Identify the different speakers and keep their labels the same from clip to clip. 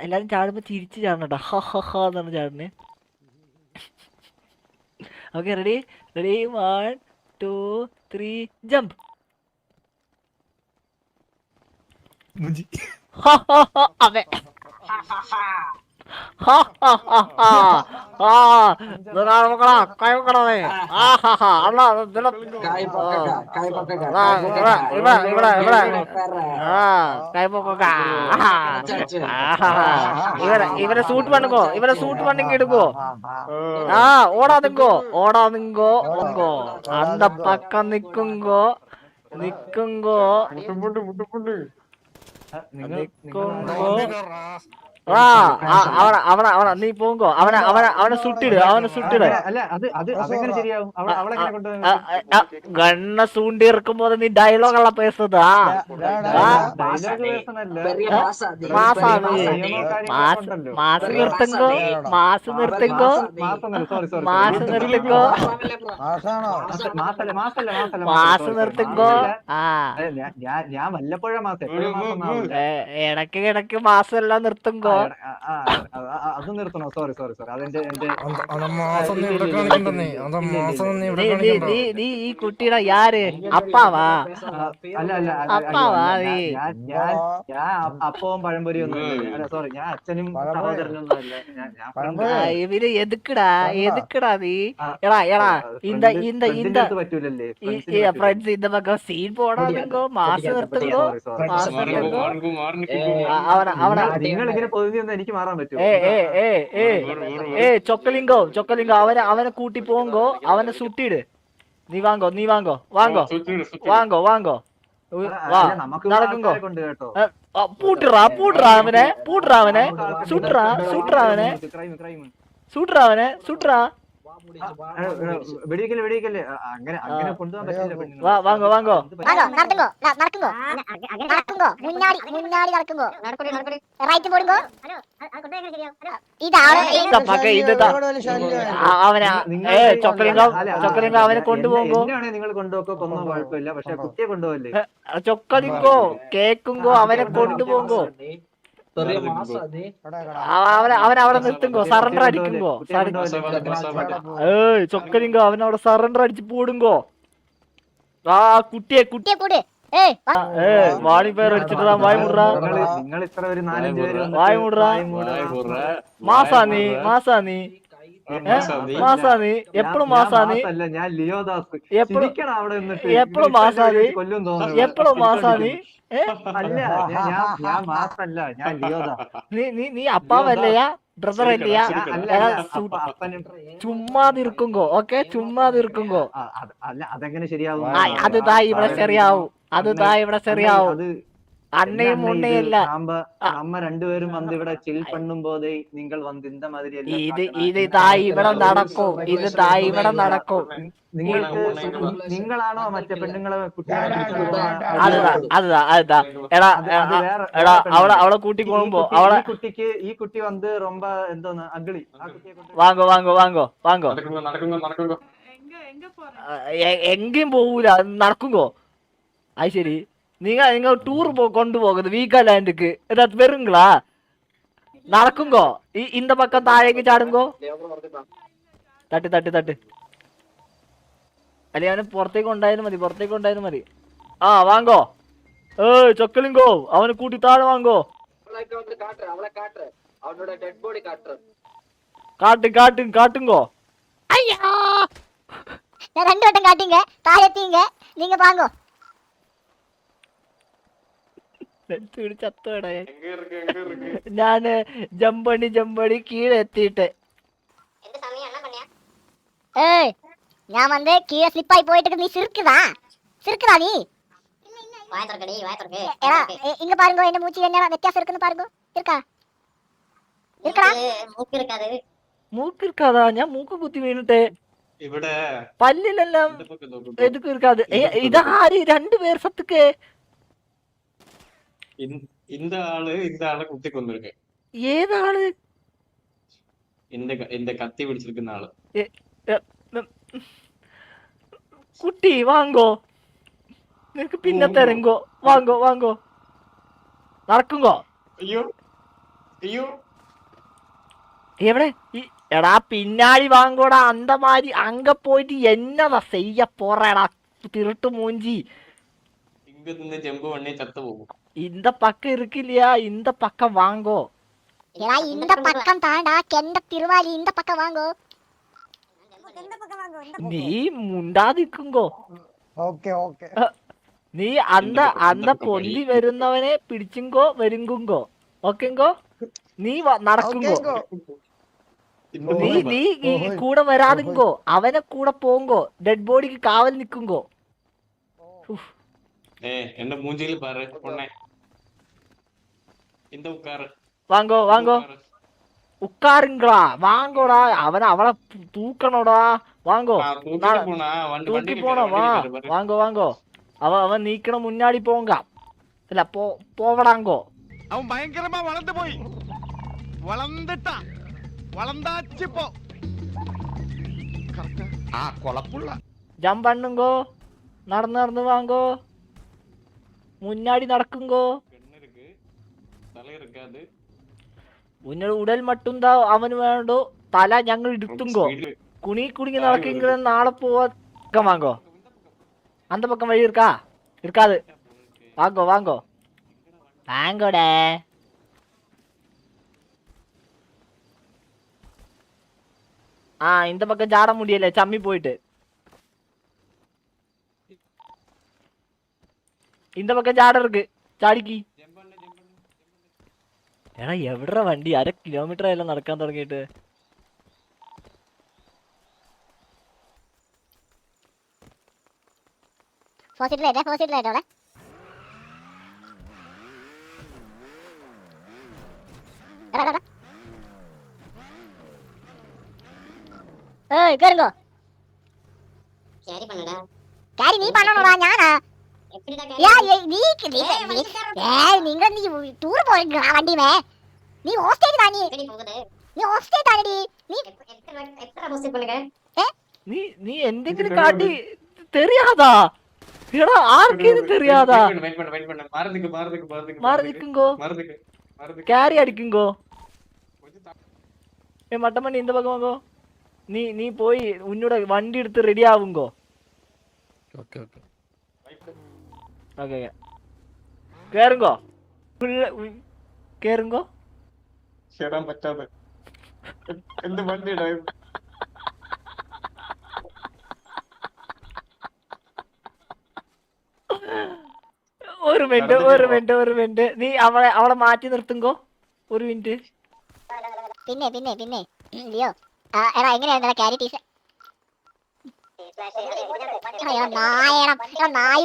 Speaker 1: എല്ലാരും ചാടുമ്പോ ചിരിച്ച് ചാടണട്ടോ. ഹ ഹ ഹ എന്നാണ് ചാടുന്നത് okay ready ready one two three
Speaker 2: jump
Speaker 1: അതെ. ഹാ, ഹാ, ഹാ, ഹാ. ആ, ഇതാ നോക്കടാ, കൈ വെക്കണമേ. ആ, ഹാ, ഹാ. അണ്ണാ, ഇവിടെ, ഇവിടെ, ഇവിടെ. ആ, കൈ ആ, ആ, ഇവരെ ഇവരെ സൂട്ട് പണുങ്കോ ഇവരെ സൂട്ട് പണിക്ക് എടുക്കോ ആ ഓടാതിങ്കോ ഓടാതിങ്കോ ഓങ്കോ അന്ത പക്ക നിക്കുങ്കോ നിക്കുങ്കോ നിക്കുങ്കോ അവന അവന അവന നീ പോങ്കോ അവനെ അവനെ അവനെ സുട്ടിട് അവനെ സുട്ടിട്.
Speaker 3: അല്ല
Speaker 1: ആ, ആ, ഗണ്ണ സൂണ്ടി ഇറക്കുമ്പോ നീ ഡയലോഗ് ഉള്ള പേസത്
Speaker 3: കാര്യങ്ങളൊക്കെ
Speaker 1: മാസ് നിർത്തുങ്കോ മാസ് നിർത്തുങ്കോ
Speaker 3: മാസം സോറി സോറി
Speaker 1: മാസ് നിർത്തുങ്കോ. മാസ് നിർത്തുങ്കോ. ആ.
Speaker 3: ഞാൻ വല്ലപ്പോഴും മാസം
Speaker 1: ഇടയ്ക്ക് ഇടയ്ക്ക് ഇടയ്ക്ക് മാസം എല്ലാം നിർത്തുങ്കോ
Speaker 3: ആ, ആ, ആ, ആ, അത് നിർത്തണോ? സോറി സോറി സോറി അതെന്റെ എന്റെ
Speaker 2: നീ
Speaker 1: ഈ കുട്ടിയുടെ യാര് അപ്പാവാ.
Speaker 3: അല്ല അല്ല
Speaker 1: അപ്പാവാ
Speaker 3: ഞാൻ ഞാൻ അപ്പവും പഴംപൊരി ഒന്നും അല്ല. സോറി ഞാൻ അച്ഛനും സഹോദരനൊന്നും
Speaker 1: ഇവർ എതുക്കടാ? എതുക്കടാ നീ? എടാ എടാ ഇന്ത
Speaker 3: ഇന്ത ഇന്ത പറ്റൂലല്ലേ?
Speaker 1: ഫ്രണ്ട്സ് ഇന്ത പക്കം സീൻ പോടാ മാസം
Speaker 3: നിർത്തുമ്പോ
Speaker 1: മാസം നിർത്തുമ്പോ അവനെ അവനെ.
Speaker 3: നിങ്ങളിങ്ങനെ എനിക്ക് മാറാൻ പറ്റുമോ?
Speaker 1: ഏ ഏ ഏ ഏ ഏ ചൊക്കലിങ്കോ ചൊക്കലിങ്കോ അവനെ അവനെ കൂട്ടി പോങ്കോ അവനെ സുട്ടിട് നീ വാങ്ങോ നീ വാങ്ങോ
Speaker 3: വാങ്ങോ വാങ്ങോ വാങ്ങോ
Speaker 1: നടക്കുങ്കോ. പൂട്ടിറാ പൂട്ടിറാ അവനെ പൂട്ടിറാ അവനെ സുട്രാ സുട്രാ അവനെ. സുട്രാ അവനെ സുട്രാ.
Speaker 3: അങ്ങനെ അങ്ങനെ
Speaker 1: മുന്നാടി മുന്നാടി റൈറ്റ് അവനെ. കൊണ്ടുപോകുമ്പോ
Speaker 3: നിങ്ങൾ കൊണ്ടുപോക്കോ? കൊന്നും കുഴപ്പമില്ല. പക്ഷെ കുട്ടിയെ കൊണ്ടുപോകല്ലേ?
Speaker 1: ചൊക്കലിക്കോ കേക്കുമ്പോ അവനെ കൊണ്ടുപോകുമ്പോ അവൻ അവിടെ സറണ്ടർ അടിക്കുങ്കോ ഏയ് ചൊക്കരിങ്കോ അവൻ അവിടെ സറണ്ടർ അടിച്ച് പൂടുങ്കോ? ആ കുട്ടിയെ കുട്ടിയെ കൂടെ വായ
Speaker 3: നിങ്ങൾ നാലഞ്ച്
Speaker 1: വായ മാസാ നീ മാസാ നീ മാസാനി എപ്പോഴും മാസാനി
Speaker 3: ഞാൻ ലിയോദാസ്
Speaker 1: എപ്പോഴും മാസാനി എപ്പോഴും മാസാനി
Speaker 3: അല്ല ഞാൻ- ഞാൻ ഞാൻ ലിയോദാ
Speaker 1: നീ നീ നീ അപ്പാവല്ലയാ ബ്രദർ അല്ലയാ? ചുമ്മാതിരിക്കുങ്കോ ഓക്കെ? ചുമ്മാതിരിക്കുങ്കോ
Speaker 3: അല്ല അതെങ്ങനെ ശരിയാവും?
Speaker 1: അത് താ ഇവിടെ ശരിയാവും. അത് താ ഇവിടെ ശരിയാവും.
Speaker 3: അത്
Speaker 1: അണ്ണയും
Speaker 3: என்ன
Speaker 1: ഉണ്ണയും
Speaker 3: இது?
Speaker 1: இல்ல
Speaker 3: நாம நம்ம ரெண்டு பேரும் வந்து இவட சில் பண்ணும் போதே நீங்கள் வந்து இந்த மாதிரி எல்லாம்
Speaker 1: ഇത്
Speaker 3: காட்டலாம்.
Speaker 1: ഇത് താ ഇവിടെ നടക്കും ഇത് താ ഇവിടെ നടക്കും
Speaker 3: നിങ്ങൾക്ക് നിങ്ങളാണോ മറ്റേ പെണ്ണുങ്ങളെ കുട്ടികളെ പിടിച്ചുകൊണ്ടുപോകുന്ന
Speaker 1: അതുതാ അതുതാ അതുതാ എടാ
Speaker 3: അത് അത് വേറെ
Speaker 1: എടാ
Speaker 3: വേറെ
Speaker 1: അവളെ
Speaker 3: പെണ്ണ്.
Speaker 1: അവളെ കൂട്ടി
Speaker 3: ഈ
Speaker 1: പോകുമ്പോ
Speaker 3: കുട്ടി-
Speaker 1: അവളെ
Speaker 3: ഈ കുട്ടിക്ക് ഈ കുട്ടി വന്ന് ரொம்ப എന്തോന്ന് അഗളി ആ കുട്ടിയെ കൊണ്ട്
Speaker 1: വാങ്ങോ വാങ്ങോ വാങ്ങോ വാങ്ങോ ആ, എ- എങ്കേയും പോവൂല അത് നടക്കുങ്കോ അത് ശരി നിങ്ങൾ നിങ്ങൾ ടൂർ പോ കൊണ്ടുപോകുന്നത് വീഗാലാൻഡുക്ക് എന്താ വെറുങ്ങളാ നടക്കുങ്കോ ഈ இந்த പക്കം താഴേക്ക് ചാടുങ്കോ തട്ട് തട്ട് തട്ട് അല്ലെ അവന് പുറത്തേക്ക് ഉണ്ടായാലും മതി പുറത്തേക്ക് ഉണ്ടായാലും മതി ആ വാങ്ങോ ഏയ് ചൊക്കലിങ്കോ അവനെ കൂട്ടി താഴെ വാങ്ങോ
Speaker 4: அவளை வந்து காட்டுறேன் அவளை காட்டுறேன் அவனோட டெட் பாடி காட்டுறேன்
Speaker 1: കാട്ട്
Speaker 5: வாங்கோ
Speaker 1: ചത്തോടെ ഞാന് ജമ്പണി ജമ്പണി കീഴെത്തിയിട്ട്
Speaker 5: ஏய் நான் வந்து கீழே ஸ்லிப் ஆகி போயிட்டு இருக்கு. நீ சிரிக்குதா சிரிக்குதா நீ ஏடா இ- இங்க பாருங்க என்ன மூச்சு என்ன வித்தியாசம் இருக்குன்னு பாருங்க இருக்கா இருக்கடா
Speaker 1: മൂക്ക് ഇരിക്കാതാ ഞാൻ മൂക്ക് കുത്തി വീണിട്ടെ
Speaker 6: ഇവിടെ
Speaker 1: പല്ലിലെല്ലാം
Speaker 6: இந்த பக்கம் இந்த பக்கம்.
Speaker 1: എതുക്ക് ഇരിക്കാതെ ഏ, ഇതാര് രണ്ടുപേർ സത്തുക്ക്
Speaker 6: இந்த ஆளு இந்த ஆளை குத்தி கொண்டிருக்கேன்
Speaker 1: ഏതാണ്
Speaker 6: എന്റെ എന്റെ കത്തി പിടിച്ചിരിക്കുന്ന ആൾ.
Speaker 1: കുട്ടി വാങ്ങോ. നിനക്ക് പിന്നെ ഓ. തരങ്കോ വാങ്ങോ വാങ്ങോ. നടക്കുങ്കോ
Speaker 6: അയ്യോ അയ്യോ.
Speaker 1: എവിടെ? എടാ പിന്നാടി വാങ്ങോടാ. അന്തമാരി അങ്ങ പോയിട്ട് എന്നതാ ചെയ്യ പോറേടാ. തിരുട്ട് മൂഞ്ചി
Speaker 6: ഇങ്ങ നിന്ന് ചെമ്പ് വണ്ണി ചത്തു പോകും
Speaker 1: இந்த பக்கம் இருக்கு இல்லையா இந்த பக்கம் வாங்கோ
Speaker 5: എടാ இந்த பக்கம் தாண்டா கெண்ட திருவாலி இந்த பக்கம் வாங்கோ
Speaker 1: നീ മുണ്ടാതിക്കുങ്കോ
Speaker 7: ഓക്കെ ഓക്കെ
Speaker 1: നീ അന്ത അന്ത പൊന്തി വരുന്നവനെ പിടിച്ചുങ്കോ വരുങ്കുങ്കോ ഓക്കെങ്കോ നീ വ- നടക്കുങ്കോ നീ നീ ഈ കൂടെ വരാതിങ്കോ അവനെ കൂടെ പോങ്കോ ഡെഡ് ബോഡിക്ക് കാവൽ നിക്കുങ്കോ
Speaker 6: ஏய் என்ன மூஞ்சில பாரு பொண்ணே. இந்த
Speaker 1: உட்காரு. வாங்கோ
Speaker 6: வாங்கோ. உட்காருங்களா
Speaker 1: வாங்கோடா.
Speaker 6: அவன அவளை
Speaker 1: தூக்கணும்டா.
Speaker 6: வாங்கோ.
Speaker 1: தூக்கி போனவா வாங்கோ வாங்கோ. அவ அவன் நீக்கணும் முன்னாடி போங்க. இல்ல போ போவடாங்கோ.
Speaker 8: அவன் பயங்கரமா வளர்ந்து போய். வளர்ந்துட்டான். வளர்ந்தாச்சு போ. ஆ?
Speaker 1: பண்ணுங்கோ. நடந்து நடந்து வாங்கோ. മുന്നാടി നടക്കുങ്കോ
Speaker 6: கண்ணு இருக்கு தலை இருக்காது
Speaker 1: ഉന്നോട് ഉടൽ മട്ടുന്താ അവന് വേണ്ടോ തല ഞങ്ങൾ എടുത്തുങ്കോ
Speaker 6: Speed-
Speaker 1: കുണി കുടുങ്ങി നടക്കെങ്കിൽ നാളെ പോവാ പക്കം വാങ്കോ அந்த பக்கம் வழி இருக்கா இருக்காது வாங்கோ வாங்கோ வாங்கோடே ஆ இந்த பக்கம் ஜாட முடியல சம்மி போயிட்டு இந்த பக்கம் ஜாட இருக்கு ചാടിക്ക് എടാ എവിടെ വണ്ടി അര കിലോമീറ്റർ ആയല്ലോ നടക്കാൻ തുടങ്ങിയിട്ട്
Speaker 5: ഫോർ സീറ്റർ ആയിട്ടെ ഫോർ സീറ്റർ ആയിട്ടോടെ എടാ എടാ, എടാ. ഏയ് കേറുങ്കോ കാരി നീ பண்ணணும்டா ഞാനാ നിങ്ങൾ നീ ടൂർ പോയിട്ടാ വണ്ടിമേ നീ ഹോസ്റ്റേജ് താനി നീ ഹോസ്റ്റേജ് താനടി നീ
Speaker 1: നീ. നീ എന്തെങ്കിലും കാട്ടി തെറിയാതാ. എടാ ആർക്കേത് തെറിയാതാ? മാറി
Speaker 6: നിൽക്കുങ്കോ?
Speaker 1: ക്യാരി അടിക്കുങ്കോ? ഏ മട്ടമണ്ണി എന്ത് പകമാകോ നീ നീ പോയി ഉന്നോട് വണ്ടി എടുത്ത് റെഡി ആവുങ്കോ? Okay
Speaker 2: okay. ഓക്കെ
Speaker 1: കേറുങ്കോ? കേറുങ്കോ?
Speaker 6: ചേടാൻ പറ്റാതെ. എന്ത് വണ്ടിയുടെ
Speaker 1: ഒരു മിനിറ്റ് ഒരു മിനിറ്റ് ഒരു മിനിറ്റ്. നീ അവളെ അവളെ മാറ്റി നിർത്തുങ്കോ? ഒരു മിനിറ്റ്.
Speaker 5: പിന്നെ പിന്നെ പിന്നെ. ലിയോ. എടാ എങ്ങനെയാണ് ക്യാരി അയ്യോ നായണം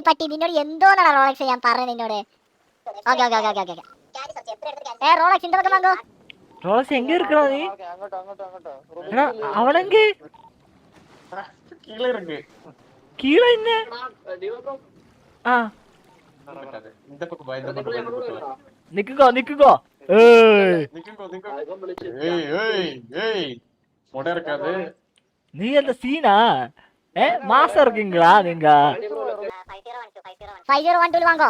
Speaker 5: പട്ടി നിന്നോട് എന്തോന്നാണ് റോളക്സ് ഞാൻ പറഞ്ഞത് നിന്നോട്? ഓക്കെ ഓക്കെ ഓക്കെ ഓക്കെ വാങ്ങോ. റോളക്സ്
Speaker 1: എങ്ക ഇരിക്കണോ ഇന്നെ. ആ.
Speaker 6: നിക്കോ നിക്കോ
Speaker 1: നീ എന്താ സീനാ? ஏ மாசம் இருக்கீங்களா நீங்க
Speaker 5: ஃபைவ் ஜீரோ ஒன் டூ வாங்கோ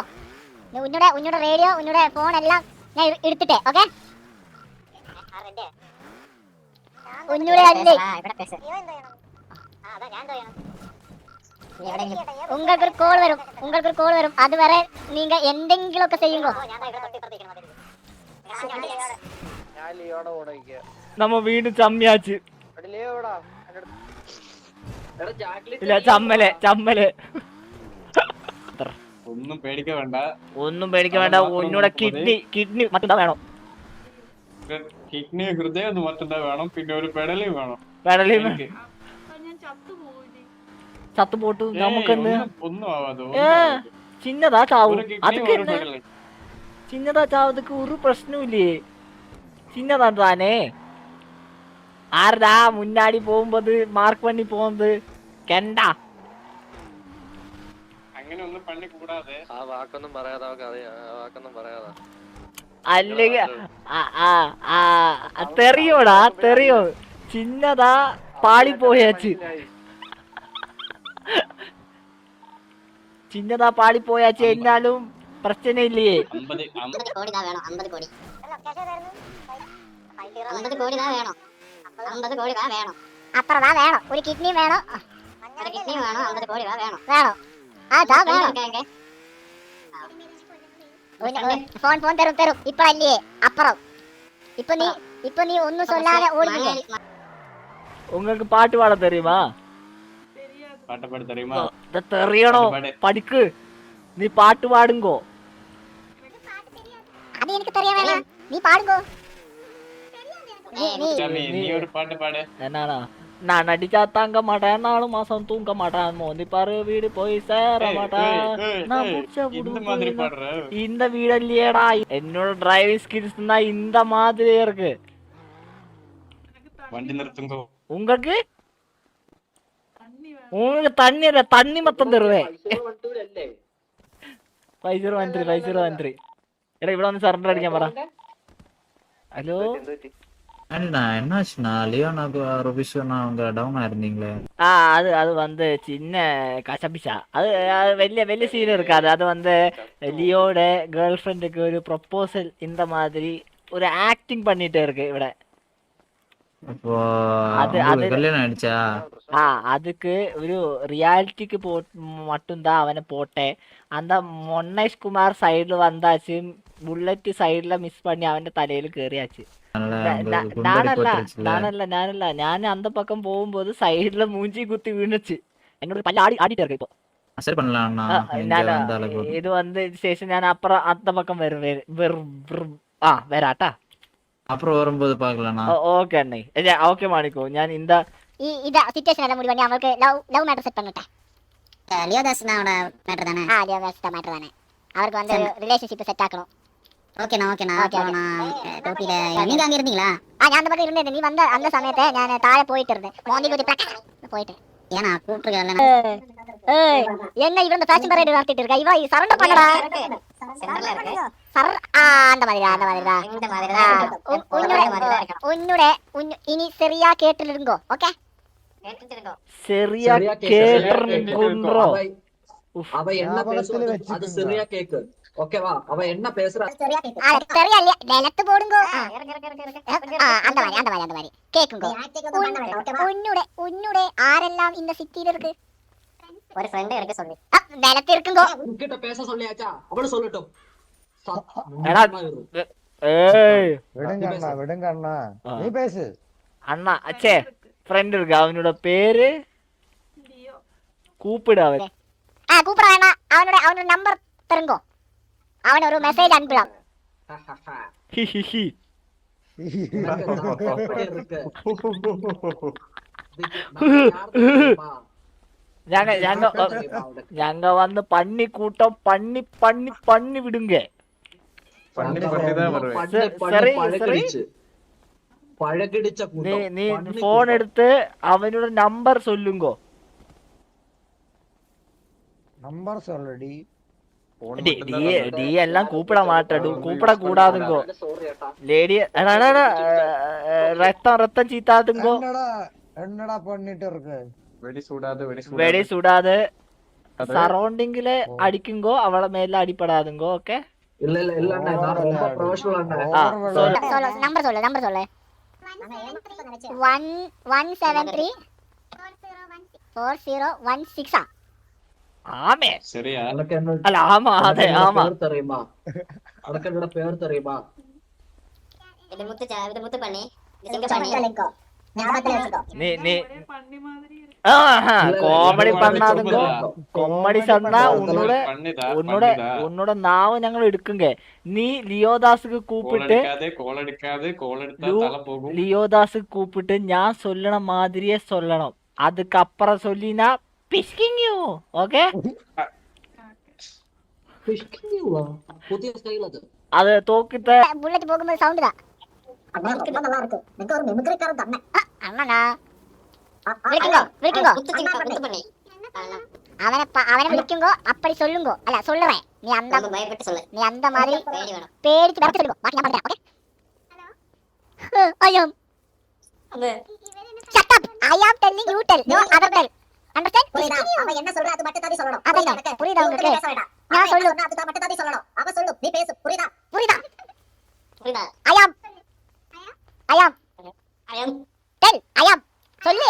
Speaker 5: உன்னோட உன்னோட ரேடியோ உன்னோட எல்லாம் ഞാൻ എടുത്തിട്ടെ ഓക്കെ ഉന്നൂടെ അല്ലേ ഉങ്ങൾക്കൊരു കോൾ വരും കോൾ വരും. എന്തെങ്കിലും ഒക്കെ
Speaker 1: നമ്മ ചമ്മിയാച്ച്. ഇല്ല ചമ്മൽ ചമ്മൽ.
Speaker 6: ഒന്നും പേടിക്ക വേണ്ട.
Speaker 1: ഒന്നും പേടിക്ക വേണ്ട. ഒന്നൂടെ കിഡ്നി കിഡ്നി മറ്റെന്താ വേണം?
Speaker 6: കിഡ്നി ഹൃദയം ഒന്ന് മറ്റെന്താ വേണം? പിന്നെ ഒരു പെടലി വേണം.
Speaker 1: പെടലി ചത്തു പോട്ടു നമുക്ക്
Speaker 6: ഒന്നും ആവാതെ
Speaker 1: ചിന്നതാ ചാവും. അതൊക്കെ ചിന്നതാ ചാവതൊക്കെ ഒരു പ്രശ്നമില്ലേ ചിന്നതാ താനേ. ആരടാ മുന്നാടി പോകുമ്പോ മാർക്ക് പണി പോകുന്നത്? കെണ്ട.
Speaker 6: അങ്ങനെ ഒന്നും പണി കൂടാതെ.
Speaker 9: ആ വാക്കൊന്നും പറയാതെ അവക്ക് അറിയാം ആ വാക്കൊന്നും പറയാതെ.
Speaker 1: അല്ലെങ്കിൽ തെറിയോടാ തെറിയോ. ചിന്നതാ പാളി പോയാച്ച് ചിന്നതാ പാളി പോയാച്ച് എന്നാലും പ്രശ്നമില്ലേ?
Speaker 6: അമ്പത് അമ്പത്
Speaker 5: കോടി വേണം അമ്പത് കോടി. അമ്പത് കോടി വേണം. അമ്പത് കോടി താ വേണം അപ്പുറം താ വേണം ഒരു കിഡ്നി വേണം ഒരു കിഡ്നി വേണം അമ്പത് കോടി താ വേണം വേണം ആ താ വേണം ഒരു- ഒരു- ഫോൺ ഫോൺ തരും തരും ഇപ്പഴല്ലേ അപ്പുറം ഇപ്പൊ നീ ഇപ്പൊ നീ ഒന്നും சொல்லாத ഓടില്ലേ
Speaker 1: உங்களுக்கு பாட்டு பாட தெரியுமா
Speaker 6: பாட்டை பாட தெரியுமா
Speaker 1: இத தெரியணும்
Speaker 6: பாடு.
Speaker 1: படிக்கு நீ பாட்டு பாடுங்கோ
Speaker 5: அது எனக்கு தெரிய வேணாம் நீ பாடுங்கோ
Speaker 6: ஒரு பாட்டு பாடு.
Speaker 1: என்னடா நான் நடிச்சா தாங்க மாட்டேன் நாலு மாசம் தூங்க மாட்டேன். மோந்தி பாரு வீடு போய் சேர மாட்டேன்.
Speaker 6: இந்த
Speaker 1: வீடு இல்லையடா என்னோட டிரைவிங் ஸ்கில்ஸ் தான் இந்த மாதிரி இருக்கு. உங்களுக்கு உங்களுக்கு? தண்ணி தண்ணி மொத்தம் தருவேன். Five zero one three five zero one three எடா இவ்வளோ வந்து சரண்டர் அடிக்க போறா ஹலோ
Speaker 3: அண்ணா என்னாச்சுண்ணா லியோனாக்கு ஒரு விஷயம்னா அவங்க டவுன் ஆயிருந்தீங்களே.
Speaker 1: ஆ அது அது வந்து சின்ன கசபிசா அது அது வெளிய வெளிய சீன் இருக்காது. அது வந்து லியோட கேர்ள் ஃப்ரெண்டுக்கு இந்த மாதிரி ஒரு ஆக்டிங் பண்ணிட்டு இருக்கு இவட. அதுக்கு ഒരു റിയാലിറ്റിക്ക് പോ மட்டும்தான் അവനെ போட்டேன். அந்த മൊണ്ണേഷ് കുമാർ സൈഡിൽ വന്നാച്ചും ബുള്ളറ്റ് സൈഡിലെ മിസ് പണി അവന്റെ തലയിൽ കയറിയാച്ചു ഞാൻ അന്ത പക്കം പോകുമ്പോ സൈഡിലെ മൂഞ്ചി
Speaker 3: കുത്തി വീണച്ച്
Speaker 1: എന്നോട്
Speaker 3: പല
Speaker 1: ആടി
Speaker 3: ആടിട്ടിറക്കി ഇപ്പൊ.
Speaker 1: ഇത് വന്ന ശേഷം ഞാൻ അപ്പുറം അത്ത വരും വരും ആ വരാട്ടാ.
Speaker 3: അപ്പുറം
Speaker 1: ഓക്കെ അണ്ണേ. ഓക്കെ മാണിക്കോ. ഞാൻ
Speaker 5: അവർക്ക് വന്ന് റിലേഷൻഷിപ്പ് സെറ്റ് ആക്കണം. ஓகேண்ணா ஓகேண்ணா. அப்புறம் நான் டோப்பியில நீங்க அங்க இருந்தீங்களா? ஆ நான் அந்த பக்கம் இருந்தேன். நீ வந்த அந்த சமயத்தை நான் தாழ போயிட்டு இருந்தேன். மோந்தி குதி போயிட்டேன். ஏன்னா கூப்பிட்டுருக்கேன் ஏய் என்ன இவன் சரியா கேட்டிருங்கோ
Speaker 4: அது சரியா
Speaker 5: கேக்குது ഓക്കെ വാ. അവ എണ്ണ പേസറൂടെ ആരെല്ലാം
Speaker 4: ഇന്ന സിറ്റിയിൽ
Speaker 1: ഒരു
Speaker 4: ഫ്രണ്ട്
Speaker 1: ഇറക്കി
Speaker 7: സൊള്ളി വിലത്തി ഇരിക്കുമ്പോ കിട്ടോ
Speaker 1: പേസ
Speaker 7: സൊള്ളി അച്ഛാ.
Speaker 1: അവൾ സൊല്ലിട്ടോ അണ്ണ അച്ഛേ ഫ്രണ്ട് ഇരുക്ക അവനോട് പേര്
Speaker 5: കൂപ്പിടാവേ കൂപ്പിടാ അവനോട് അവനോട് നമ്പർ തരുങ്കോ അവൻ ഒരു മെസ്സേജ് അനുപ്പിടാം
Speaker 1: ஹி ஹி ஹி
Speaker 4: எனக்கு தான் அப்படி இருக்கு. இதுக்கு நான் யார் தெரியுமா?
Speaker 1: ഞങ്ങ ഞങ്ങ
Speaker 4: யார் தெரியுமா உனக்கு?
Speaker 1: ഞങ്ങ വന്ന് പണ്ണി കൂട്ടം പണ്ണി പണ്ണി പണ്ണി വിടുങ്ക
Speaker 6: பண்ணி பண்ணி தான் வருவேன்
Speaker 4: பண்ணி
Speaker 1: சரி,
Speaker 4: பண்ணி
Speaker 1: சரி,
Speaker 4: பழகிடுச்சு. பழகிடுச்ச
Speaker 1: നീ
Speaker 4: கூட்டம்.
Speaker 1: നീ
Speaker 4: பண்ணி
Speaker 1: ഫോൺ
Speaker 4: கூட்டம்.
Speaker 1: എടുത്ത് അവനോട് നമ്പർ ചൊല്ലുങ്കോ
Speaker 7: நம்பர் சொல்லுடி
Speaker 1: ഡി എല്ലാം കൂപ്പിട
Speaker 7: മാറ്റു കൂപ്പിട കൂടാതുങ്കോ ലേഡി
Speaker 6: രക്തം രക്തം ചീത്താതുങ്കോ
Speaker 1: വെടി സുടാതെ സറൗണ്ടിങ്ങിൽ അടിക്കുങ്കോ അവളെ മേലെ അടിപ്പെടാതുങ്കോ
Speaker 5: okay? One seven three four zero one six ആ.
Speaker 1: ആമേ. അല്ല ആമ അതെ ആമ. അറിയുമാ അടക്കനോട് പേർ കോമഡി പണ്ണാതുങ്കോ കോമഡി സണ്ണ ഉന്നൂടെ നാവ് ഞങ്ങൾ എടുക്കുങ്കേ നീ
Speaker 6: ലിയോദാസ് കൂപ്പിട്ട്
Speaker 1: ലിയോദാസ് കൂപ്പിട്ട് ഞാൻ സൊല്ലണ മാതിരിയെ സൊല്ലണം. அதுக்கு அப்புறம் പിസ്കിങ്
Speaker 4: യു ഓക്കെ പുതിയ സ്റ്റൈലത്
Speaker 1: അത്. തോക്കിട്ട്
Speaker 5: ബുള്ളറ്റ് പോകുമ്പോൾ സൗണ്ട് ഇതാ நல்லா இருக்கு எனக்கு ஒரு மிமிக்ரிக்காரன் தண்ணே அண்ணனா വിളിക്കുമ്പോ വിളിക്കുമ്പോ. അവനെ പ- അവനെ വിളിക്കുമ്പോ അപ്പടി സൊല്ലുമ്പോ അല്ല സൊല്ലുവേ നീ അന്ത നീ അന്ത മാതിരി പേടിച്ച് വിറച്ച് സൊല്ലുമ്പോ ബാക്കി ഞാൻ പറഞ്ഞുതരാം ഓക്കെ? അയ്യോ shut up I am telling you tell no other tell understand புரியுதா? அவ என்ன சொல்றா அது மட்டும் தான் சொல்லணும். அதான் புரியுதா உங்களுக்கு நான் சொல்லு. அது மட்டும் தான் சொல்லணும். அவ சொல்லு நீ பேசு. புரியுதா? புரியுதா? புரியுதா? ஐயாம் ஐயாம் ஐயாம் டெல் ஐயாம் சொல்லு.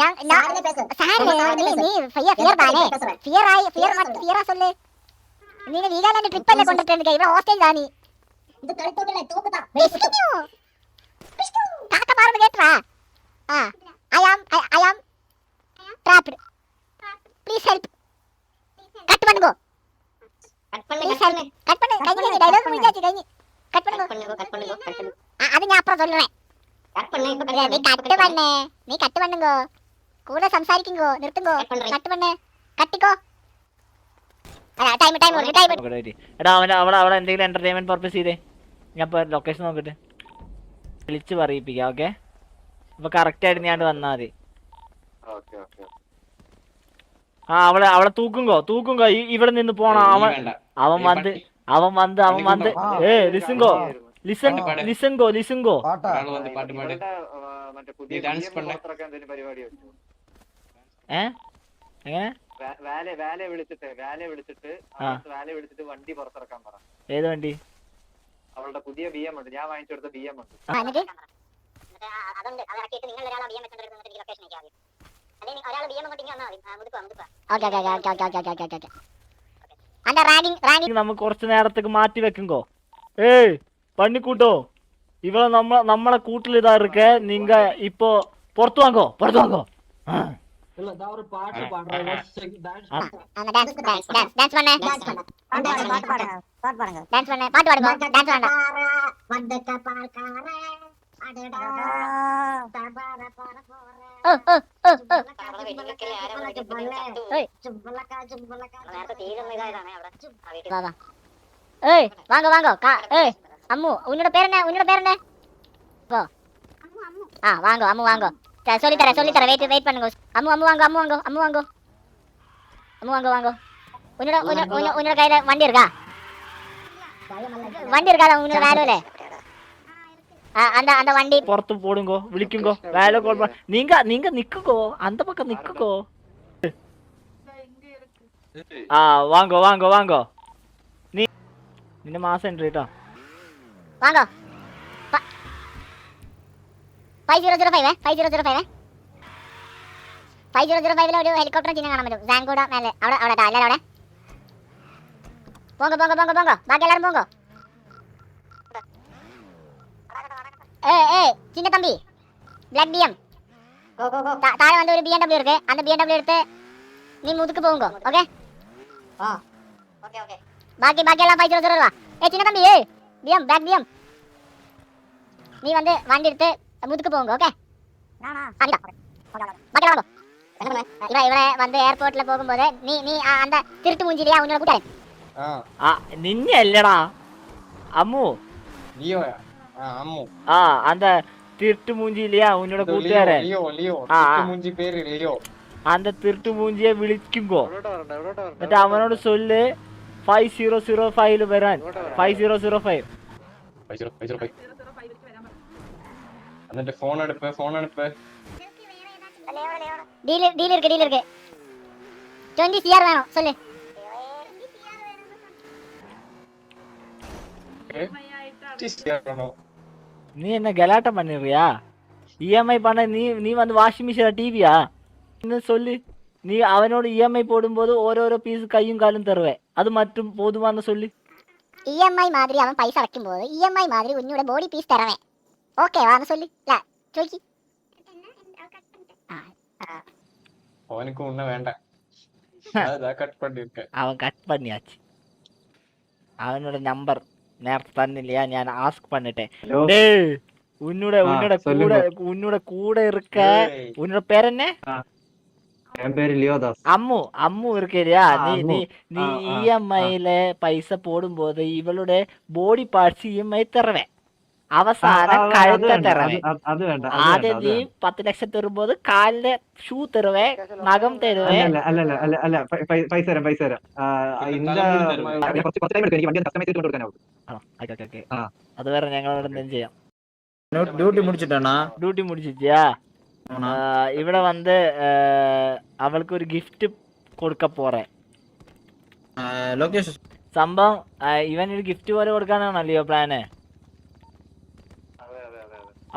Speaker 5: நான் நான் சார் நீ நீ ஃபியர் ஃபியர் தானே? ஃபியர் ஆய் ஃபியர் மட்டும் ஃபியரா சொல்லு. நீ நீகாலாந்து ட்ரிப் பண்ண கொண்டு இருக்கீங்க இவன் ஹாஸ்டல் தானி. இது கழுத்து இல்ல தோப்பு தான் பிஸ்கு தாக்க. பாருங்க கேட்றா ஆ. റാപ്പിഡ് പ്ലീസ് ഹെൽപ്പ് കട്ട് പണുകോ പ്ലീസ് ഹെൽപ്പ് കട്ട് പണു കഴിഞ്ഞു ഡയലോഗ് വിചാരിച്ചു കഴിഞ്ഞു. കട്ട് പണുകോ അത് ഞാൻ അപ്പുറം തൊള്ളേ നീ കട്ട് പണ്ണേ നീ കട്ട് പണ്ണുങ്കോ കൂടെ സംസാരിക്കുങ്കോ? നിർത്തുങ്കോ? കട്ട് പണ്ണേ കട്ടിക്കോ
Speaker 1: എടാ അവൻ അവളെ അവളെ എന്തെങ്കിലും എന്റർടൈൻമെന്റ് പർപ്പസ് ചെയ്തേ. ഞാൻ ഇപ്പൊ ലൊക്കേഷൻ നോക്കട്ടെ. വിളിച്ച് പറയിപ്പിക്കാം ഓക്കെ അപ്പൊ കറക്റ്റ് ആയിട്ട് ഞാൻ വന്നാൽ മതി. ആ അവളെ അവളെ തൂക്കുങ്കോ തൂക്കുങ്കോ ഇവിടെ നിന്ന് പോണം. അവൻ അവൻ വന്ന് അവൻ വന്ന് അവൻ വന്ന്. ഏ ലിസുങ്കോ ലിസൺ ലിസുങ്കോ ലിസുങ്കോ ഏ? എങ്ങനെ? ഏത് വണ്ടി?
Speaker 3: അവളുടെ പുതിയ ബി എം ഉണ്ട്. ഞാൻ വാങ്ങിച്ചെടുത്ത ബി എം ഉണ്ട്.
Speaker 5: അതുണ്ട്. അത് നിങ്ങൾ ഒരാളെ ബി എം വെച്ചിട്ട് ലൊക്കേഷൻ
Speaker 1: നമുക്ക് കുറച്ച് നേരത്തേക്ക് മാറ്റി വെക്കുങ്കോ ഏയ് പണിക്കൂട്ടോ ഇവളെ നമ്മ നമ്മളെ കൂട്ടിൽ ഇതാ ഇരിക്കെ. നിങ്ങ ഇപ്പോ പുറത്തു വാങ്ങോ പുറത്തു വാങ്ങോ.
Speaker 5: പാട്ട് പാടുക ഏയ് വാങ്ങ വാങ്ങോ ഏയ് അമ്മു ഉന്നോട് പേരെന്നെ ഉന്നോട് പേരെന്നെ ഓ ஆ வாங்க அம்மு வாங்க. சொல்லி தரேன் சொல்லி தரேன் வெயிட் வெயிட் பண்ணுங்க. அம்மு அம்மு வாங்க அம்மு வாங்க அம்மு வாங்க. அம்மு வாங்க வாங்க. உன்னோட உன்னோட உன்னோட கையில வண்டி இருக்கா? வண்டி இருக்காதா? உன்னோட வேலையில? அந்த அந்த வண்டி
Speaker 1: പുറത്ത് പോടുങ്കോ വിളിക്കുങ്കോ വേല കോൾ നീങ്ക നീങ്ക നിക്കുങ്കോ അന്ത പക്കം നിക്കുങ്കോ ആ വാങ്ങോ വാങ്ങോ വാങ്ങോ നീ നിന്റെ മാസം ഉണ്ട് കേട്ടോ
Speaker 5: വാങ്ങോ five zero zero five five zero zero five five zero zero ഫൈവിലെ ഒരു ഹെലികോപ്റ്റർ ചിഹ്നം കാണാൻ പറ്റും സാങ്കൂട മേലെ അവിടെ അവിടെ ട്ടാ, എല്ലാവരും അവിടെ പോങ്കോ പോങ്കോ പോങ്കോ പോങ്കോ ബാക്കി എല്ലാവരും പോങ്കോ ஏ ஏ சின்ன தம்பி. பிளாக் பிஎம் தாழ வந்து ஒரு பிஎன்டபிள்யூ இருக்கு. அந்த பிஎன்டபிள்யூ எடுத்து நீ முதுக்கு போங்க ஓகே ஓகே ஓகே பாக்கி பாக்கி எல்லாம் பைசா வச்சுருவா ஏ சின்ன தம்பி ஏ பிஎம் பிளாக் பிஎம் நீ வந்து வண்டி எடுத்து முதுக்கு போங்க ஓகே இவன் இவனை வந்து
Speaker 6: ஏர்போர்ட்ல
Speaker 1: போகும்போது நீ நீ அந்த
Speaker 6: திருட்டு மூஞ்சிலையா உன்னோட
Speaker 1: கூட்டாளன் நின்னல்லடா அம்மு. நீ ஆ அந்த
Speaker 6: திருட்டு மூஞ்சி
Speaker 1: இல்லையா
Speaker 6: உன்னோட கூட்டுக்காரன்
Speaker 1: ആ அந்த திருட்டு மூஞ்சியை വിളിക്കുമ്പോ എന്നിട്ട് അവനോട് சொல்லு ഫൈവ് സീറോ സീറോ ഫൈവിൽ വരാൻ ഫൈവ് സീറോ സീറോ ഫൈവ്
Speaker 6: എന്നിട്ട് ഫോൺ എടുപ്പ് ഫോൺ എടുപ്പ്
Speaker 5: டீல் டீல் இருக்கு டீல் இருக்கு 20 சிஆர் வேணும் சொல்லு
Speaker 6: சிஆர் வேணும்
Speaker 1: நீ என்ன கலாட்டம் பண்ணிடுறியா இஎம்ஐ பண்ண நீ நீ வந்து வாஷிங் மிஷினா டிவியா இன்னும் சொல்லு? நீ அவனோட இஎம்ஐ போடும்போது ஓரோரோ பீஸ் கையும் காலும் தருவேன் அது மட்டும் போதுமான சொல்லு.
Speaker 5: இஎம்ஐ மாதிரி அவன் பைசா வைக்கும்போது இஎம்ஐ மாதிரி உன்னோட பாடி பீஸ் தரவேன் ஓகேவா அவன் சொல்லு. இல்ல
Speaker 6: சொல்லி அவனுக்கு ஒன்றும் வேண்டாம். கட்
Speaker 1: அவன் கட் பண்ணியாச்சு. அவனோட நம்பர் നേരത്തെ ഞാൻ ആസ്ക്
Speaker 3: പണിട്ടെ. ഉന്നൂടെ ഉന്നൂടെ
Speaker 1: കൂടെ ഉന്നൂടെ. കൂടെ ഇരിക്ക.
Speaker 3: ഉന്നൂടെ
Speaker 1: പേരെന്നെ?
Speaker 3: അമ്മു
Speaker 1: അമ്മു ഇരിക്കരുയാ
Speaker 3: നീ നീ
Speaker 1: നീ പൈസ പോടുമ്പോ ഇവളുടെ body parts E M I തരവേ അവസാനം
Speaker 3: അത്
Speaker 1: കഴുത്ത
Speaker 3: വേണ്ട,
Speaker 1: തരവേ
Speaker 3: അത് അത് വേണ്ട അത്
Speaker 1: ആദ്യം
Speaker 3: വേണ്ട,
Speaker 1: നീ
Speaker 3: അത് വേണ്ട.
Speaker 1: പത്ത് ലക്ഷം തരുമ്പോൾ കാലിന്റെ ഷൂ തരുവേ നഖം തരുവേ
Speaker 3: അല്ല അല്ല അല്ല അല്ല അല്ല പൈ- പൈ- പൈസ തരാം പൈസ തരാം ആ, ഇന്ന
Speaker 6: തലമുടി തരും.
Speaker 3: ഞാൻ കുറച്ച് കുറച്ച് ടൈം എടുക്കും എനിക്ക് വണ്ടി കസ്റ്റമൈസ് ചെയ്ത് കൊടുക്കാനാവും
Speaker 1: ആണോ ഓക്കെ ഓക്കെ ഓക്കെ
Speaker 3: ആ.
Speaker 1: അത് വേറെ ഞങ്ങളോട് എന്തെങ്കിലും ചെയ്യാം
Speaker 2: டியூட்டி முடிச்சிட்டானா
Speaker 1: ഡ്യൂട്ടി മുടിച്ചിട്ടിയാ
Speaker 2: ஆனா
Speaker 1: ഇവിടെ വന്ന് അവൾക്ക് ഒരു ഗിഫ്റ്റ് കൊടുക്ക പോറേ
Speaker 2: லொகேஷன்
Speaker 1: സംഭവം ആ, ഇവൻ ഒരു ഗിഫ്റ്റ് പോലെ കൊടുക്കാനാണോ ലിയോ പ്ലാന്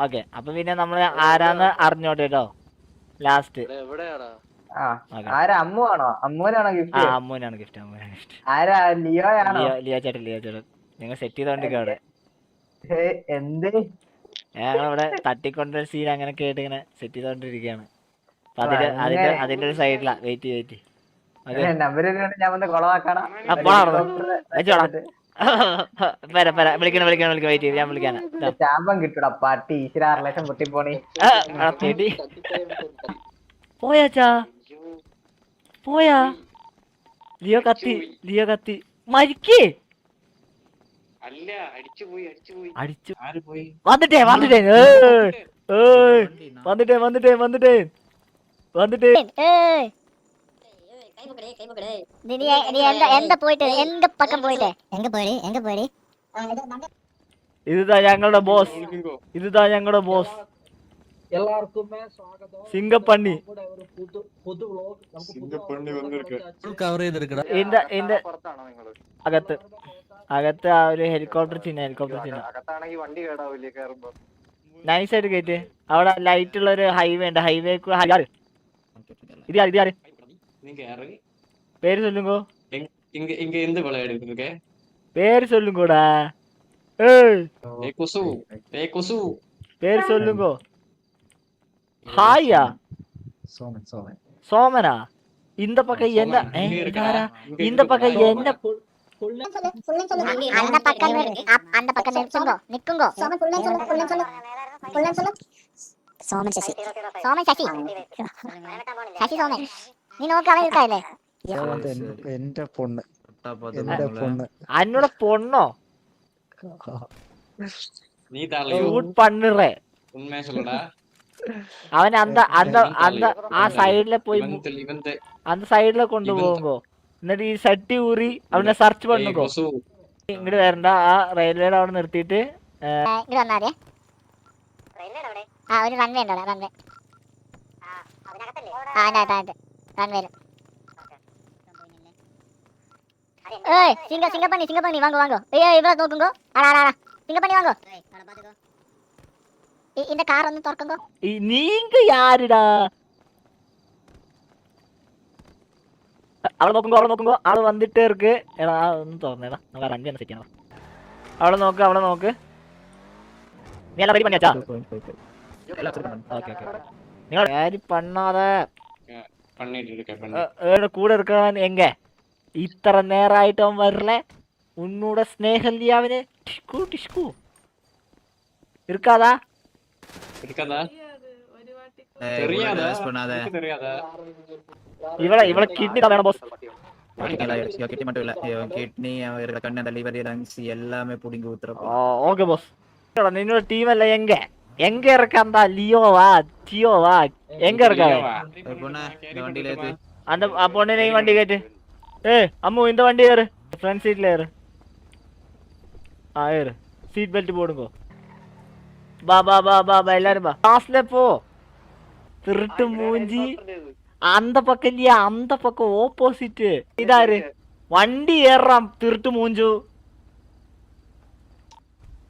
Speaker 1: ഓക്കെ അപ്പൊ പിന്നെ നമ്മൾ ആരാന്ന് അറിഞ്ഞോട്ടെ കേട്ടോ ലാസ്റ്റ്
Speaker 3: ആരാ? അമ്മു ആണോ? അമ്മുവിനാണോ
Speaker 1: ആ
Speaker 3: ഗിഫ്റ്റ്
Speaker 1: അമ്മൂനാണ് ഗിഫ്റ്റ് അമ്മൂനാണ് ഗിഫ്റ്റ്
Speaker 3: ആരാ? ലിയോ ആണോ
Speaker 1: ലിയോ ലിയോ ചേട്ടൻ ലിയോ ചേട്ടൻ. നിങ്ങൾ സെറ്റ് ചെയ്തോണ്ടിരിക്കുക അവിടെ
Speaker 3: എന്ത്?
Speaker 1: തട്ടിക്കൊണ്ടൊരു സീൻ അങ്ങനെ കേട്ട് ഇങ്ങനെ സെറ്റ് ചെയ്തോണ്ടിരിക്കുകയാണ്. അപ്പൊ അതിന്റെ അതിന്റെ
Speaker 3: അങ്ങനെ.
Speaker 1: അതിന്റെ ഒരു സൈഡിലാ വെയിറ്റ് വെയിറ്റ്
Speaker 3: നമ്പർ ഞാൻ വന്ന് കൊളവാക്കണം.
Speaker 1: വരാം വരാം. വിളിക്കണം വിളിക്കണം വിളിക്കണം. വെയിറ്റ് ചെയ്യും ഞാൻ വിളിക്കാനാ.
Speaker 3: ശാപം കിട്ടൂടാ പാട്ടി ഈശ്വര റിലേഷൻ പൊട്ടിപ്പോണി.
Speaker 1: ആ, ആ, തെടി. പോയാച്ചാ? പോയാ? ലിയോ കത്തി ലിയോ കത്തി. മരിക്കേ? വന്നിട്ടേ വന്നിട്ടേ. വന്നിട്ടേ വന്നിട്ടേ വന്നിട്ടേ. വന്നിട്ടേ.
Speaker 5: നീ നീ പോയി പോയി
Speaker 1: ഇതാ ഞങ്ങളുടെ ബോസ്. ഇതാ ഞങ്ങളുടെ ബോസ്.
Speaker 4: എല്ലാവർക്കും സ്വാഗതം.
Speaker 1: അകത്ത്. അകത്ത് ആ ഒരു ഹെലികോപ്റ്റർ ചിഹ്ന ഹെലികോപ്റ്റർ ചിഹ്ന നൈസ് ആയിട്ട് കേറ്റ്. അവിടെ ലൈറ്റ് ഉള്ള ഒരു ഹൈവേ ഉണ്ട്. ഹൈവേ ഇത് ഇത്
Speaker 6: நீங்க இறங்கி
Speaker 1: பேர் சொல்லுங்க
Speaker 6: இங்க இங்க எந்த விளையாடு இருக்கு
Speaker 1: பேர் சொல்லுங்கடா ஏய்
Speaker 6: ஏய் குசு ஏய் குசு
Speaker 1: பேர் சொல்லுங்க ஹாயா
Speaker 7: சோமன் சோமன்
Speaker 1: சோமனா இந்த பக்கம் என்ன இந்த பக்கம் என்ன
Speaker 5: அந்த பக்கம் அந்த பக்கம் நிற்குங்கோ நிற்குங்கோ சோமன் புள்ளன் சொல்லு புள்ளன் சொல்லு புள்ளன் சொல்லு சோமன் சசி சோமன் சசி சசி சோமன் നീ നോക്ക് അവൻ എടുക്കാല്ലേ
Speaker 7: എന്റെ പൊണ്ണ്. എന്റെ പൊണ്ണ്.
Speaker 1: അന്നോടെ പൊണ്ണോ?
Speaker 6: നീ
Speaker 1: പണ്ണിറേ. അവൻ അന്ത അന്ത അന്ത ആ സൈഡിലെ പോയി അന്ത സൈഡിലെ കൊണ്ടുപോകുമ്പോ എന്നിട്ട് ഈ സട്ടി ഊറി അവനെ സെർച്ച് പണ്ണുക്കോ ഇങ്ങോട്ട് വരണ്ട ആ റെയിൽവേയുടെ അവിടെ നിർത്തിയിട്ട്
Speaker 5: ആ ഒരു റൺവേ ഉണ്ടോ റൺവേ ആ അതിനകത്തല്ലേ? ആ അതെ வரும் ஏய் சிங்க சிங்க பண்ணி சிங்க பண்ணி வாங்க வாங்க ஏய் இவ்வளோ நோக்குங்க அடா அடா சிங்க பண்ணி வாங்க இந்த கார் வந்து
Speaker 1: திறக்குங்க நீங்க யாருடா അവളെ നോക്കുമ്പോൾ അവളെ നോക്കുമ്പോൾ ആൾ വന്നിട്ടേ ഇருக்கு എടാ ഒന്ന് തോന്നേടാ നമുക്ക് റൺവി ഒന്ന് സെറ്റ് ചെയ്യണം അവളെ നോക്ക് അവളെ നോക്ക്. നീ എല്ലാം റെഡി പണിയാച്ചാ ഓക്കെ ഓക്കെ. നിങ്ങൾ പണ്ണാതെ കൂടെ എടുക്കാൻ എങ്ക ഇത്ര നേരായിട്ട് അവൻ വരലേ ഉന്നൂടെ സ്നേഹം അവന്? ടിഷ്കു ടിഷ്കു.
Speaker 2: എടുക്കാതാ ഇവളെ ഇവളെ കിഡ്നി കളയണ ബോസ്
Speaker 1: ഓക്കെ ബോസ് നിന്നോട് ടീമല്ല എങ്ങേ? எங்க இருக்க அந்த லியோவா டியோவா எங்க இருக்க அந்த பொண்ணு வண்டி கேட்டு ஏ அம்மு இந்த வண்டி ஏறு ஃப்ரண்ட் சீட்ல ஏறு ஆ ஏறு சீட் பெல்ட் போடுங்கோ பா பா பா பா பா எல்லாரும் பா லாஸ்ட்ல போ திருட்டு மூஞ்சி அந்த பக்கம் இல்லையா அந்த பக்கம் ஓப்போசிட் இதாரு வண்டி ஏறான் திருட்டு மூஞ்சு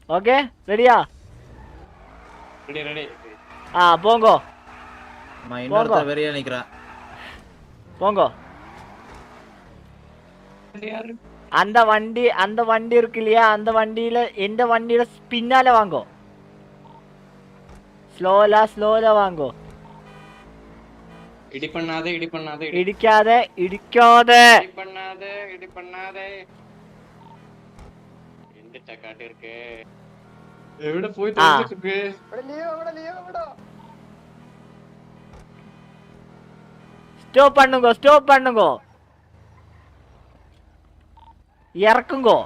Speaker 1: ஓகே ரெடியா
Speaker 6: ரெடி ரெடி
Speaker 1: ஆ போங்கோ.
Speaker 2: நான் இன்னொருத்த வெறியா நிக்கிறேன்
Speaker 1: போங்கோ. அந்த வண்டி அந்த வண்டி இருக்கு இல்லையா? அந்த வண்டியில எந்த வண்டியில பின்னால வாங்கோ. ஸ்லோலா ஸ்லோலா வாங்கோ.
Speaker 6: இடி பண்ணாத இடி பண்ணாத
Speaker 1: இடிக்காத இடிக்காத.
Speaker 6: இடி பண்ணாத இடி பண்ணாத. எந்த டக்காட்டு இருக்கு? എവിടെ പോയി
Speaker 1: ആ.
Speaker 6: തോന്നിട്ട്
Speaker 1: ஸ்டாப் பண்ணுங்கோ ஸ்டாப் பண்ணுங்கோ இறக்குங்கோ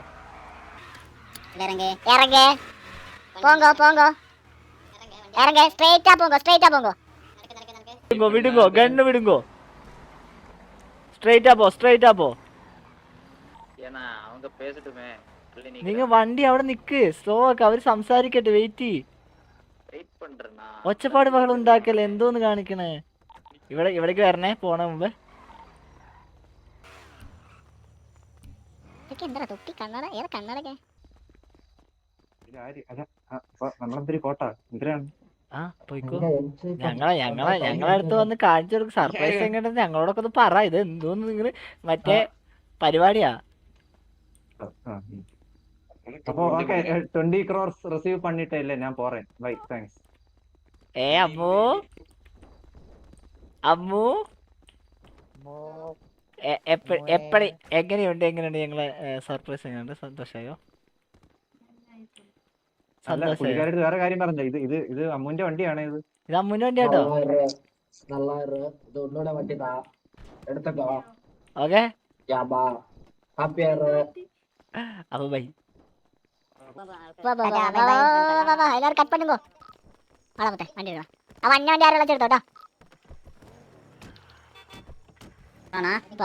Speaker 5: இறங்கு இறங்கு போங்க போங்க இறங்க ஸ்ட்ரைட்டா போங்க ஸ்ட்ரைட்டா போங்க
Speaker 1: விடுங்கோ விடுங்கோ கன்னு விடுங்கோ ஸ்ட்ரைட்டா போ ஸ்ட்ரைட்டா போ
Speaker 2: ஏன்னா அவங்க பேசட்டுமே
Speaker 1: നിങ്ങ വണ്ടി അവിടെ നിക്ക്. സ്ലോ ആക്ക. അവർ സംസാരിക്കട്ടെ. വെയിറ്റ് ഒച്ചപ്പാട് ബഹളം ഉണ്ടാക്കല്ലേ? എന്തോന്ന് കാണിക്കണേ? ഇവിടെ ഇവിടേക്ക് വരണേ പോണ മുമ്പ്. ഞങ്ങളെ ഞങ്ങളെ ഞങ്ങളടുത്ത് വന്ന് കാണിച്ചു കൊടുക്ക. സർപ്രൈസ് എങ്ങനെ ഞങ്ങളോടൊക്കെ ഒന്ന് പറ. ഇത് എന്തോന്ന് നിങ്ങൾ? മറ്റേ പരിപാടിയാ?
Speaker 3: അപ്പൊ ഓക്കെ ട്വന്റി ക്രോർസ് റിസീവ് പണിട്ടേ ഇല്ലേ ഞാൻ പോറേൻ ബൈ താങ്ക്സ്
Speaker 1: ഏ അമ്മു അമ്മു എ- എപ്പ- എപ്പടി എങ്ങനെയുണ്ട് എങ്ങനെയുണ്ട് ഞങ്ങളെ സർപ്രൈസ് എങ്ങനെയുണ്ട് സന്തോഷായോ
Speaker 3: അല്ല
Speaker 1: സന്തോഷായോ
Speaker 3: പുള്ളിക്കാരുടെ വേറെ കാര്യം പറഞ്ഞ ഇത് ഇത് ഇത് അമ്മുന്റെ വണ്ടിയാണ് ഇത്
Speaker 1: ഇത് അമ്മുന്റെ വണ്ടി കേട്ടോ
Speaker 4: நல்லா இரு நல்லா இரு இது உன்னோட வண்டி தான் எடுத்துக்கோ
Speaker 1: ഓക്കെ
Speaker 4: யாபா ஹாப்பியா இரு
Speaker 1: അപ്പൊ ബൈ
Speaker 5: எல்லாரும் கட் பண்ணுங்க வாடா முத்த வண்டி எடுக்கலாம் அவன் அண்ணன் வண்டி யாரும் வச்சு எடுத்தோட்டா ആണോ ഇപ്പൊ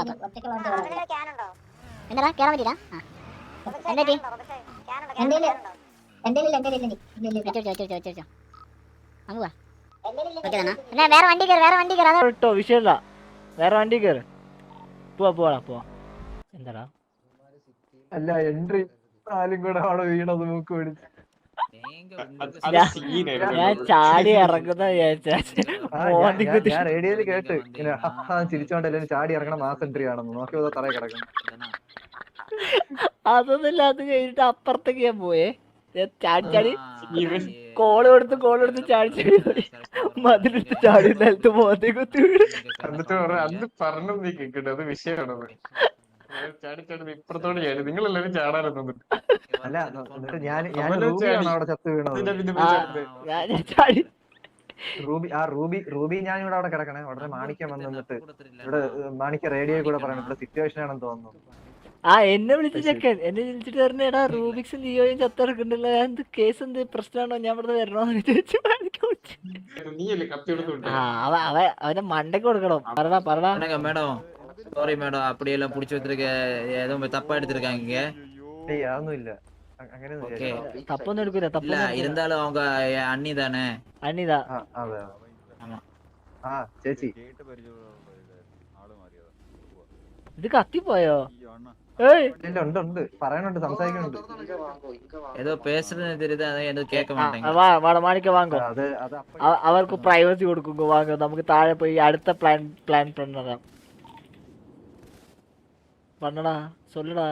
Speaker 5: എന്താ കേറാൻ പറ്റില്ല എന്താ ടീ എന്നാ വേറെ വണ്ടി കയറി വേറെ വണ്ടി കയറി അതാ
Speaker 1: കേട്ടോ വിഷയമില്ല വേറെ വണ്ടി കയറ് പോവാ പോവാ പോവാ എന്താടാ
Speaker 3: അല്ല എൻട്രി നാലും കൂടെ അവിടെ വീണത് മൂക്ക് പിടിച്ച്.
Speaker 1: ഞാൻ- ചാടി ഇറങ്ങുന്ന
Speaker 3: ഞാൻ- റേഡിയോയിൽ കേട്ട് ഇങ്ങനെ ഹഹാ ചിരിച്ചോണ്ടല്ലേ ചാടി ഇറങ്ങണ മാസ് എൻട്രി ആണെന്ന്. നോക്കി തറയെ കിടക്കുന്നു.
Speaker 1: അതൊന്നുമില്ല അത് കഴിഞ്ഞിട്ട് അപ്പുറത്തേക്ക് ഞാൻ പോയേ. ചാടി ചാടി കോൾ കൊടുത്ത് കോൾ കൊടുത്ത് ചാടി ചാടി പോയി. മതിലെടുത്ത് ചാടി നിലത്ത് മോന്തി കുത്തി
Speaker 6: അന്ന് പറഞ്ഞു നീ കേക്കട്ടെ അത് വിഷയമാണത്.
Speaker 3: ഞാൻ ഞാൻ അവിടെ വീണത്? റൂബി ആ ഞാൻ ഇവിടെ അവിടെ കിടക്കണേ. ഉടനെ മാണിക്യം വന്ന് ഇവിടെ മാണിക്ക റേഡിയോ കൂടെ പറയണം. ഇവിടെ സിറ്റുവേഷൻ ആണെന്ന് തോന്നുന്നു.
Speaker 1: ആ എന്നെ വിളിച്ച ചെക്കൻ എന്നെ വിളിച്ചിട്ട് തരണേടാ എടാ റൂബിക്സും ലിയോയും ചത്തിറക്കുണ്ടല്ലോ എന്ത് കേസ് എന്ത് പ്രശ്നമാണോ? ഞാൻ ഇവിടെ വരണോന്ന് ചോദിച്ചു അവന്റെ മണ്ടയ്ക്ക് കൊടുക്കണം. പറടാ പറടാ.
Speaker 2: മേഡം சாரி மேடம் அப்படியெல்லாம் புடிச்சு வச்சிருக்க ஏதோ தப்பா எடுத்திருக்காங்க
Speaker 3: ഏയ് അതൊന്നുമില്ല അ- അങ്ങനെയൊന്നും
Speaker 2: ஓகே
Speaker 3: വിചാരിക്കണ്ട.
Speaker 1: തപ്പൊന്നും എടുക്കൂല
Speaker 2: இல்ல
Speaker 1: തപ്പൊന്നും എടുക്കൂല.
Speaker 2: இருந்தாலும் அவங்க என் அண்ணி தானே
Speaker 1: അനിതാ
Speaker 3: ആ അതെ അതെ.
Speaker 2: ആമാ.
Speaker 3: ആ ചേച്ചി
Speaker 1: ഇത് കത്തിപ്പോയോ ഏയ്
Speaker 3: ഇല്ല ഉണ്ട് ഉണ്ട് പറയാനുണ്ട് സംസാരിക്കുന്നുണ്ട്
Speaker 2: ஏதோ பேசுறது தெரியுது அதை எதுவும் கேட்க
Speaker 1: ആ,
Speaker 2: மாட்டேங்க
Speaker 1: വാ വാട മാണിക്ക വാങ്ങോ
Speaker 3: അത് അത് അപ്പ
Speaker 1: അവ- അവർക്ക് പ്രൈവസി കൊടുക്കുമ്പോ വാങ്ങോ നമുക്ക് താഴെ പോയി അടുത്ത പ്ലാൻ പ്ലാൻ പണ്ണതാം பண்ணடா சொல்லுடா.